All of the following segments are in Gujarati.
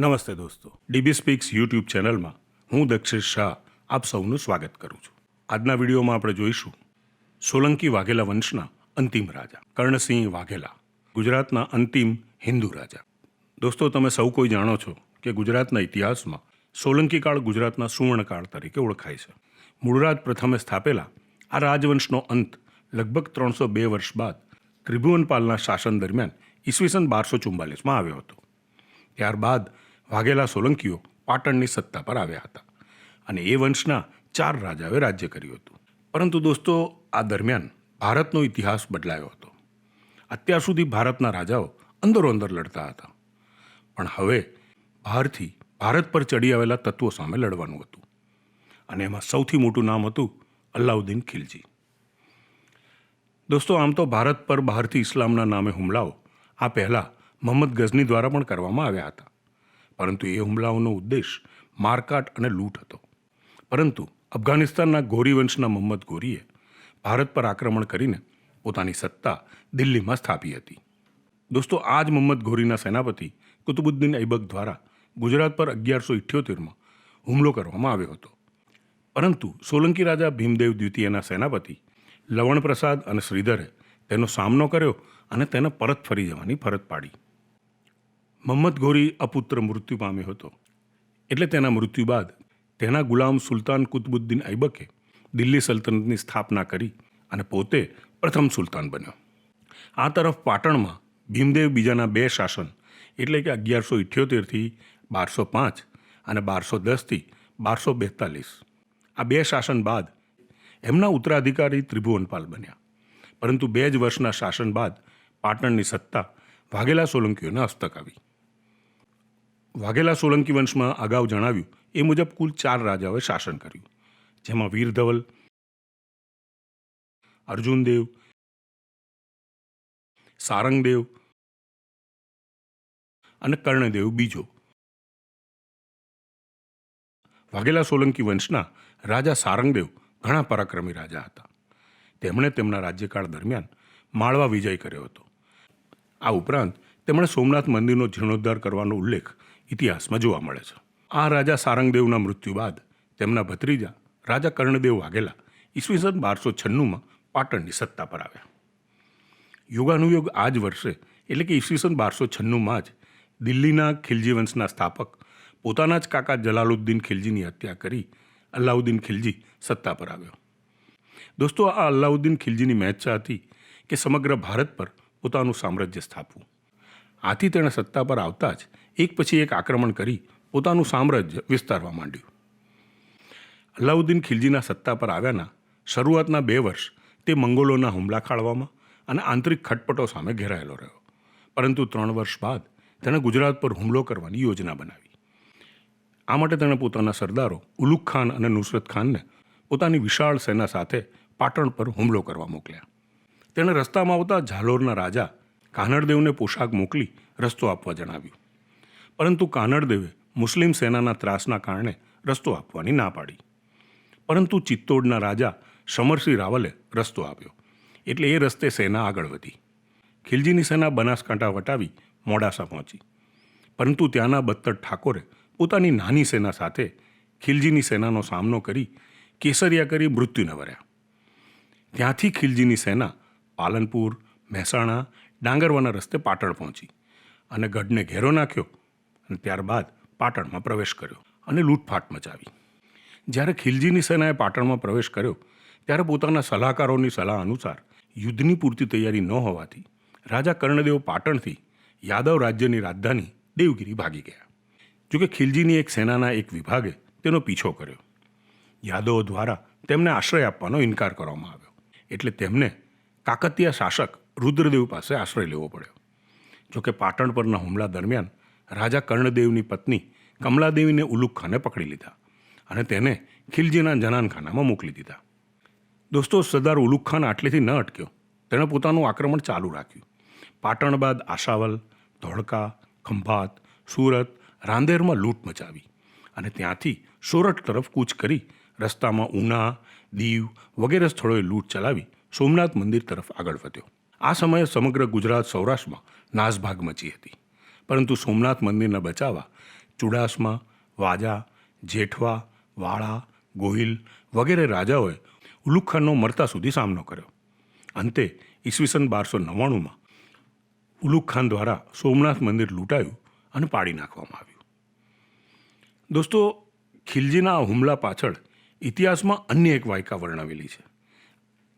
નમસ્તે દોસ્તો. ડીબી સ્પીક્સ યુટ્યુબ ચેનલમાં હું દક્ષિશ શાહ આપ સૌનું સ્વાગત કરું છું. આજના વિડીયોમાં આપણે જોઈશું સોલંકી વાઘેલા વંશના અંતિમ રાજા, કર્ણસિંહ વાઘેલા, ગુજરાતના અંતિમ હિન્દુ રાજા. દોસ્તો, તમે સૌ કોઈ જાણો છો કે ગુજરાતના ઇતિહાસમાં સોલંકી કાળ ગુજરાતના સુવર્ણકાળ તરીકે ઓળખાય છે. મૂળરાજ પ્રથમે સ્થાપેલા આ રાજવંશનો અંત લગભગ ત્રણસો બે વર્ષ બાદ ત્રિભુવનપાલના શાસન દરમિયાન ઈસવીસન બારસો ચુમ્બાલીસમાં આવ્યો હતો. ત્યારબાદ વાઘેલા સોલંકીઓ પાટણની સત્તા પર આવ્યા હતા અને એ વંશના ચાર રાજાઓએ રાજ્ય કર્યું હતું. પરંતુ દોસ્તો, આ દરમિયાન ભારતનો ઇતિહાસ બદલાયો હતો. અત્યાર સુધી ભારતના રાજાઓ અંદરો અંદર લડતા હતા. પણ હવે બહારથી ભારત પર ચડી આવેલા તત્વો સામે લડવાનું હતું અને એમાં સૌથી મોટું નામ હતું અલ્લાઉદ્દીન ખિલજી. દોસ્તો, આમ તો ભારત પર બહારથી ઇસ્લામના નામે હુમલાઓ આ પહેલાં મોહમ્મદ ગઝની દ્વારા પણ કરવામાં આવ્યા હતા. પરંતુ એ હુમલાઓનો ઉદ્દેશ મારકાટ અને લૂંટ હતો. પરંતુ અફઘાનિસ્તાનના ગોરી વંશના મોહમ્મદ ગોરીએ ભારત પર આક્રમણ કરીને પોતાની સત્તા દિલ્હીમાં સ્થાપી હતી. દોસ્તો આ જ મોહમ્મદ ગોરીના સેનાપતિ કુતુબુદ્દીન ઐબક દ્વારા ગુજરાત પર અગિયારસો ઇઠ્યોતેરમાં હુમલો કરવામાં આવ્યો હતો. પરંતુ સોલંકી રાજા ભીમદેવ દ્વિતીયના સેનાપતિ લવણપ્રસાદ અને શ્રીધરે તેનો સામનો કર્યો અને તેને પરત ફરી જવાની ફરજ પાડી. મોહમ્મદ ગોરી અપુત્ર મૃત્યુ પામ્યો હતો. એટલે તેના મૃત્યુ બાદ તેના ગુલામ સુલતાન કુતબુદ્દીન ઐબકે દિલ્હી સલ્તનતની સ્થાપના કરી અને પોતે પ્રથમ સુલતાન બન્યો. આ તરફ પાટણમાં ભીમદેવ બીજાના બે શાસન, એટલે કે અગિયારસો ઇઠ્યોતેરથી બારસો પાંચ અને બારસો દસથી બારસો બેતાલીસ. આ બે શાસન બાદ એમના ઉત્તરાધિકારી ત્રિભુવનપાલ બન્યા. પરંતુ બે જ વર્ષના શાસન બાદ પાટણની સત્તા વાઘેલા સોલંકીઓના હસ્તક આવી. વાઘેલા સોલંકી વંશમાં અગાઉ જણાવ્યું, એ મુજબ કુલ ચાર રાજાઓએ શાસન કર્યું. જેમાં વીરધવલ અર્જુનદેવ સારંગદેવ અને કર્ણદેવ બીજો. વાઘેલા સોલંકી વંશના રાજા સારંગદેવ ઘણા પરાક્રમી રાજા હતા. તેમણે તેમના રાજ્યકાળ દરમિયાન માળવા વિજય કર્યો હતો. આ ઉપરાંત તેમણે સોમનાથ મંદિરનો જીર્ણોદ્ધાર કરવાનો ઉલ્લેખ ઇતિહાસમાં જોવા મળે છે. આ રાજા સારંગદેવના મૃત્યુ બાદ તેમના ભત્રીજા રાજા કર્ણદેવ વાઘેલા ઈસવીસન બારસો છન્નુંમાં પાટણની સત્તા પર આવ્યા. યુગાનુયુગ આ જ વર્ષે એટલે કે ઈસવીસન બારસો છન્નુંમાં જ દિલ્હીના ખિલજી વંશના સ્થાપક પોતાના જ કાકા જલાલુદ્દીન ખિલજીની હત્યા કરી અલ્લાઉદ્દીન ખિલજી સત્તા પર આવ્યો. દોસ્તો, આ અલ્લાઉદ્દીન ખિલજીની મહેચ્છા હતી કે સમગ્ર ભારત પર પોતાનું સામ્રાજ્ય સ્થાપવું આથી તેણે સત્તા પર આવતા જ એક પછી એક આક્રમણ કરી પોતાનું સામ્રાજ્ય વિસ્તારવા માંડ્યું. અલાઉદ્દીન ખિલજીના સત્તા પર આવ્યાના શરૂઆતના બે વર્ષ તે મંગોલોના હુમલા ખાળવામાં અને આંતરિક ખટપટો સામે ઘેરાયેલો રહ્યો. પરંતુ ત્રણ વર્ષ બાદ તેણે ગુજરાત પર હુમલો કરવાની યોજના બનાવી. આ માટે તેણે પોતાના સરદારો ઉલુક ખાન અને નુસરત ખાનને પોતાની વિશાળ સેના સાથે પાટણ પર હુમલો કરવા મોકલ્યા. તેણે રસ્તામાં આવતા ઝાલોરના રાજા કાનડદેવને પોશાક મોકલી રસ્તો આપવા જણાવ્યું. પરંતુ કાનડદેવે મુસ્લિમ સેનાના ત્રાસના કારણે રસ્તો આપવાની ના પાડી. પરંતુ ચિત્તોડના રાજા સમરસિંહ રાવલે રસ્તો આપ્યો. એટલે એ રસ્તે સેના આગળ વધી. ખિલજીની સેના બનાસકાંઠા વટાવી મોડાસા પહોંચી. પરંતુ ત્યાંના બત્તર ઠાકોરે પોતાની નાની સેના સાથે ખિલજીની સેનાનો સામનો કરી કેસરિયા કરી મૃત્યુને વર્યા. ત્યાંથી ખિલજીની સેના પાલનપુર, મહેસાણા, ડાંગરવાના રસ્તે પાટણ પહોંચી અને ગઢને ઘેરો નાખ્યો અને ત્યારબાદ પાટણમાં પ્રવેશ કર્યો અને લૂંટફાટ મચાવી. જ્યારે ખિલજીની સેનાએ પાટણમાં પ્રવેશ કર્યો, ત્યારે પોતાના સલાહકારોની સલાહ અનુસાર યુદ્ધની પૂરતી તૈયારી ન હોવાથી રાજા કર્ણદેવ પાટણથી યાદવ રાજ્યની રાજધાની દેવગીરી ભાગી ગયા. જોકે ખિલજીની એક સેનાના એક વિભાગે તેનો પીછો કર્યો. યાદવો દ્વારા તેમને આશ્રય આપવાનો ઇનકાર કરવામાં આવ્યો. એટલે તેમને કાકતિયા શાસક રુદ્રદેવ પાસે આશ્રય લેવો પડ્યો. જોકે પાટણ પરના હુમલા દરમિયાન રાજા કર્ણદેવની પત્ની કમલાદેવીને ઉલુક ખાને પકડી લીધા અને તેને ખિલજીના જનાનખાનામાં મોકલી દીધા. દોસ્તો, સરદાર ઉલુક ખાન આટલેથી ન અટક્યો. તેણે પોતાનું આક્રમણ ચાલુ રાખ્યું. પાટણ બાદ આશાવલ, ધોળકા, ખંભાત, સુરત, રાંદેરમાં લૂંટ મચાવી અને ત્યાંથી સોરઠ તરફ કૂચ કરી રસ્તામાં ઉના, દીવ વગેરે સ્થળોએ લૂંટ ચલાવી સોમનાથ મંદિર તરફ આગળ વધ્યો. આ સમયે સમગ્ર ગુજરાત સૌરાષ્ટ્રમાં નાસભાગ મચી હતી. પરંતુ સોમનાથ મંદિરને બચાવવા ચુડાસમા, વાજા, જેઠવા, વાળા, ગોહિલ વગેરે રાજાઓએ ઉલુખખાનનો મરતા સુધી સામનો કર્યો. અંતે ઈસવીસન બારસો નવ્વાણુંમાં ઉલુખખાન દ્વારા સોમનાથ મંદિર લૂંટાયું અને પાડી નાખવામાં આવ્યું. દોસ્તો, ખિલજીના હુમલા પાછળ ઇતિહાસમાં અન્ય એક વાયકા વર્ણવેલી છે.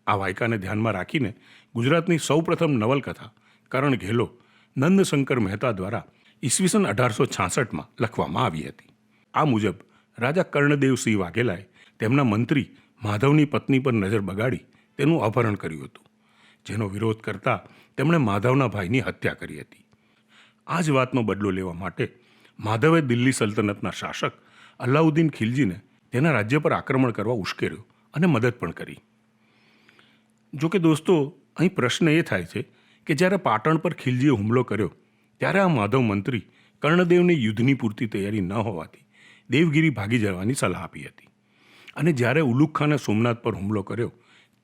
આ વાયકાને ધ્યાનમાં રાખીને ગુજરાતની સૌપ્રથમ નવલકથા કરણ ઘેલો નંદશંકર મહેતા દ્વારા ઈસવીસન અઢારસો છાસઠમાં લખવામાં આવી હતી. આ મુજબ રાજા કર્ણદેવસિંહ વાઘેલાએ તેમના મંત્રી માધવની પત્ની પર નજર બગાડી તેનું અપહરણ કર્યું હતું. જેનો વિરોધ કરતા તેમણે માધવના ભાઈની હત્યા કરી હતી. આ જ વાતનો બદલો લેવા માટે માધવે દિલ્હી સલ્તનતના શાસક અલાઉદ્દીન ખિલજીને તેના રાજ્ય પર આક્રમણ કરવા ઉશ્કેર્યો અને મદદ પણ કરી. જોકે દોસ્તો, અહીં પ્રશ્ન એ થાય છે કે જ્યારે પાટણ પર ખિલજીએ હુમલો કર્યો, ત્યારે આ માધવ મંત્રી કર્ણદેવને યુદ્ધની પૂરતી તૈયારી ન હોવાથી દેવગીરી ભાગી જવાની સલાહ આપી હતી. અને જ્યારે ઉલુખાને સોમનાથ પર હુમલો કર્યો,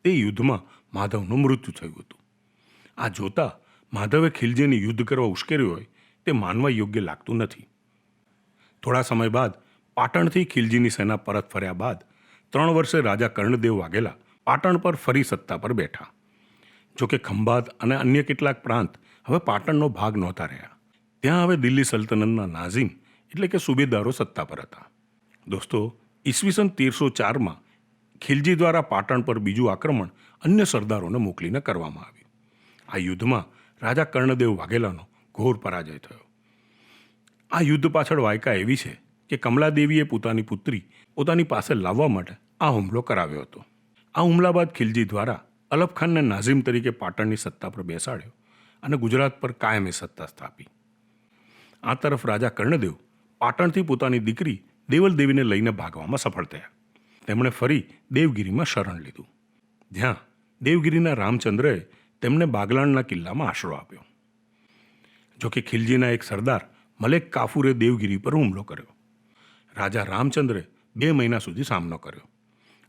તે યુદ્ધમાં માધવનું મૃત્યુ થયું હતું. આ જોતા માધવે ખિલજીને યુદ્ધ કરવા ઉશ્કેર્યું હોય, તે માનવા યોગ્ય લાગતું નથી. થોડા સમય બાદ પાટણથી ખિલજીની સેના પરત ફર્યા બાદ, ત્રણ વર્ષે રાજા કર્ણદેવ વાઘેલા પાટણ પર ફરી સત્તા પર બેઠા. જોકે ખંભાત અને અન્ય કેટલાક પ્રાંત હવે પાટણનો ભાગ નહોતા રહ્યા. ત્યાં હવે દિલ્હી સલ્તનતના નાઝિમ એટલે કે સુબેદારો સત્તા પર હતા. દોસ્તો, ઈસવીસન તેરસો ચારમાં ખિલજી દ્વારા પાટણ પર બીજું આક્રમણ અન્ય સરદારોને મોકલીને કરવામાં આવ્યું. આ યુદ્ધમાં રાજા કર્ણદેવ વાઘેલાનો ઘોર પરાજય થયો. આ યુદ્ધ પાછળ વાયકા એવી છે કે કમલાદેવીએ પોતાની પુત્રી પોતાની પાસે લાવવા માટે આ હુમલો કરાવ્યો હતો. આ હુમલા બાદ ખિલજી દ્વારા અલબ ખાનને નાઝિમ તરીકે પાટણની સત્તા પર બેસાડ્યો અને ગુજરાત પર કાયમી સત્તા સ્થાપી. આ તરફ રાજા કર્ણદેવ પાટણથી પોતાની દીકરી દેવલ દેવીને લઈને ભાગવામાં સફળ થયા. તેમણે ફરી દેવગીરીમાં શરણ લીધું. જ્યાં દેવગીરીના રામચંદ્રએ તેમને બાગલાણના કિલ્લામાં આશરો આપ્યો. જોકે ખિલજીના એક સરદાર મલેક કાફુરે દેવગીરી પર હુમલો કર્યો. રાજા રામચંદ્રે બે મહિના સુધી સામનો કર્યો.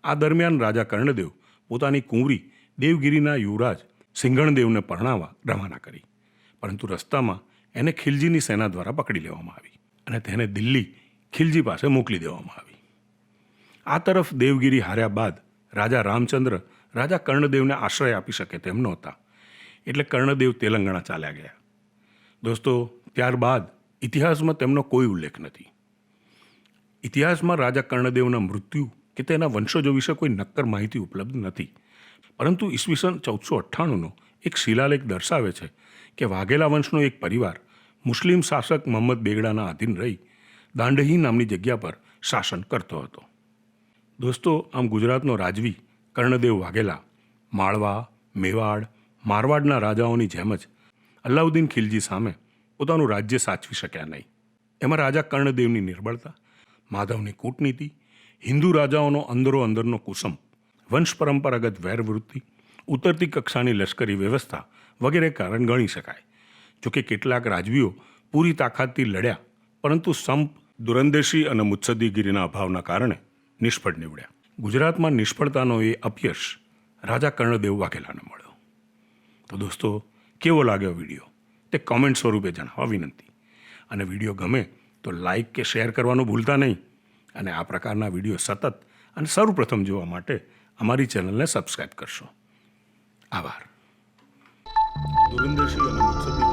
આ દરમિયાન રાજા કર્ણદેવ પોતાની કુંવરી દેવગીરીના યુવરાજ સિંઘણદેવને પરણાવવા રવાના કરી. પરંતુ રસ્તામાં એને ખિલજીની સેના દ્વારા પકડી લેવામાં આવી અને તેને દિલ્હી ખિલજી પાસે મોકલી દેવામાં આવી. આ તરફ દેવગીરી હાર્યા બાદ રાજા રામચંદ્ર રાજા કર્ણદેવને આશ્રય આપી શકે તેમ નહોતા. એટલે કર્ણદેવ તેલંગાણા ચાલ્યા ગયા. દોસ્તો, ત્યારબાદ ઇતિહાસમાં તેમનો કોઈ ઉલ્લેખ નથી. ઇતિહાસમાં રાજા કર્ણદેવના મૃત્યુ કે તેના વંશજો વિશે કોઈ નક્કર માહિતી ઉપલબ્ધ નથી. પરંતુ ઈસવીસન ચૌદસો અઠ્ઠાણુંનો એક શિલાલેખ દર્શાવે છે કે વાઘેલા વંશનો એક પરિવાર મુસ્લિમ શાસક મોહમ્મદ બેગડાના આધીન રહી દાંડહી નામની જગ્યા પર શાસન કરતો હતો. દોસ્તો, આમ ગુજરાતનો રાજવી કર્ણદેવ વાઘેલા, માળવા, મેવાડ, મારવાડના રાજાઓની જેમ જ અલાઉદ્દીન ખિલજી સામે પોતાનું રાજ્ય સાચવી શક્યા નહીં. એમાં રાજા કર્ણદેવની નિર્બળતા, માધવની કૂટનીતિ, હિન્દુ રાજાઓનો અંદરો અંદરનો કુસમ વંશ પરંપરાગત વેરવૃત્તિ, ઉતરતી કક્ષાની લશ્કરી વ્યવસ્થા વગેરે કારણ ગણી શકાય. જોકે કેટલાક રાજવીઓ પૂરી તાકાતથી લડ્યા, પરંતુ સંપ, દુરંદેશી અને મુત્સદીગીરીના અભાવના કારણે નિષ્ફળ નીવડ્યા. ગુજરાતમાં નિષ્ફળતાનો એ અપયશ રાજા કર્ણદેવ વાઘેલાને મળ્યો. તો દોસ્તો, કેવો લાગ્યો વીડિયો? તે કોમેન્ટ સ્વરૂપે જણાવવા વિનંતી. અને વીડિયો ગમે તો લાઈક કે શેર કરવાનું ભૂલતા નહીં. અને આ પ્રકારના વીડિયો સતત અને સૌપ્રથમ જોવા માટે અમારી ચેનલને સબસ્ક્રાઈબ કરશો. આભાર. દુરંદેશી અને મુત્સદ્દી